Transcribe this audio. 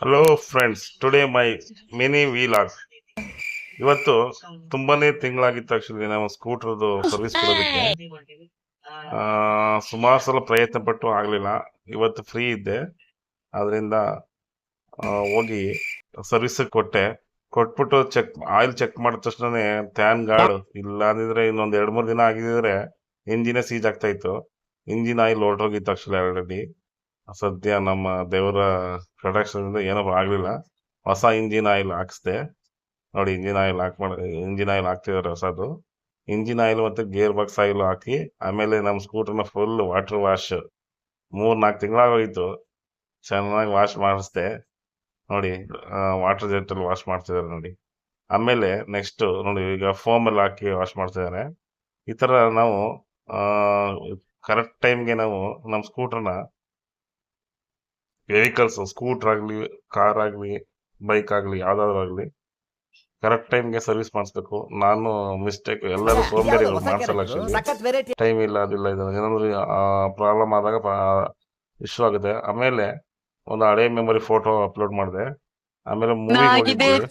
Hello friends today my mini vlog ಇವತ್ತು ತುಂಬಾನೇ ತಿಂಗಳಾಗಿತ್ತು actually ನಾವು ಸ್ಕೂಟರ್ದು ಸರ್ವಿಸ್ ಕೊಡೋದಕ್ಕೆ. ಸುಮಾರು ಸಲ ಪ್ರಯತ್ನ ಪಟ್ಟು ಆಗ್ಲಿಲ್ಲ. ಇವತ್ತು ಫ್ರೀ ಇದ್ದೆ. ಅದರಿಂದ ಹೋಗಿ ಸರ್ವಿಸ್ ಕೊಟ್ಟೆ. ಕೊಟ್ಬಿಟ್ಟು ಚೆಕ್ ಆಯಿಲ್ ಚೆಕ್ ಮಾಡಿದ ತಕ್ಷಣನೇ ಟ್ಯಾನ್ ಗಾರ್ಡ್ ಇಲ್ಲ ಅಂದಿದ್ರೆ ಇನ್ನೊಂದ್ ಎರಡ್ ಮೂರ್ ದಿನ ಆಗಿದ್ರೆ ಇಂಜಿನೇ ಸೀಜ್ ಆಗ್ತಾ ಇತ್ತು. ಇಂಜಿನ್ ಆಯಿಲ್ ಹೊರಟೋಗಿತ್ತು ಆಕ್ಚುಲಿ ಆಲ್ರೆಡಿ ಸದ್ಯ ನಮ್ಮ ದೇವರ ಪ್ರೊಡಕ್ಷನ್ ಇಂದ ಏನೋ ಆಗ್ಲಿಲ್ಲ. ಹೊಸ ಇಂಜಿನ್ ಆಯಿಲ್ ಹಾಕ್ಸ್ದೆ. ನೋಡಿ ಇಂಜಿನ್ ಆಯಿಲ್ ಹಾಕ್ ಮಾಡಿ ಇಂಜಿನ್ ಆಯಿಲ್ ಹಾಕ್ತಿದಾರೆ ಹೊಸದು. ಇಂಜಿನ್ ಆಯಿಲ್ ಮತ್ತೆ ಗೇರ್ ಬಾಕ್ಸ್ ಆಯಿಲ್ ಹಾಕಿ, ಆಮೇಲೆ ನಮ್ಮ ಸ್ಕೂಟರ್ನ ಫುಲ್ ವಾಟರ್ ವಾಶ್ ಮೂರ್ ನಾಲ್ಕು ತಿಂಗಳಾಗೋಯ್ತು ಚೆನ್ನಾಗಿ ವಾಶ್ ಮಾಡಿಸ್ದೆ. ನೋಡಿ ವಾಟರ್ ಜೆಟ್ ಅಲ್ಲಿ ವಾಶ್ ಮಾಡ್ತಿದ್ದಾರೆ ನೋಡಿ. ಆಮೇಲೆ ನೆಕ್ಸ್ಟ್ ನೋಡಿ, ಈಗ ಫೋಮ್ ಅಲ್ಲಿ ಹಾಕಿ ವಾಶ್ ಮಾಡ್ತಿದ್ದಾರೆ ಈ ತರ ನಾವು ಕರೆಕ್ಟ್ ಟೈಮ್ಗೆ ನಾವು ನಮ್ಮ ಸ್ಕೂಟರ್ನ ವೆಹಿಕಲ್ಸ್ ಸ್ಕೂಟರ್ ಆಗ್ಲಿ ಕಾರ್ ಆಗ್ಲಿ ಬೈಕ್ ಆಗ್ಲಿ ಯಾವ್ದಾದ್ರು ಆಗ್ಲಿ ಕರೆಕ್ಟ್ ಟೈಮ್ಗೆ ಸರ್ವಿಸ್ ಮಾಡಿಸ್ಬೇಕು. ನಾನು ಮಿಸ್ಟೇಕ್ ಎಲ್ಲರೂ ಸೋಂಬೇರಿಗಳು ಮಾಡ್ಸಲ್ಲ ಟೈಮ್ ಇಲ್ಲ ಅದಿಲ್ಲ ಇದು. ಏನಾದ್ರು ಪ್ರಾಬ್ಲಮ್ ಆದಾಗ ಇಶ್ಯೂ ಆಗುತ್ತೆ. ಆಮೇಲೆ ಒಂದು ಹಳೆ ಮೆಮೊರಿ ಫೋಟೋ ಅಪ್ಲೋಡ್ ಮಾಡಿದೆ. ಆಮೇಲೆ ಮೂವಿ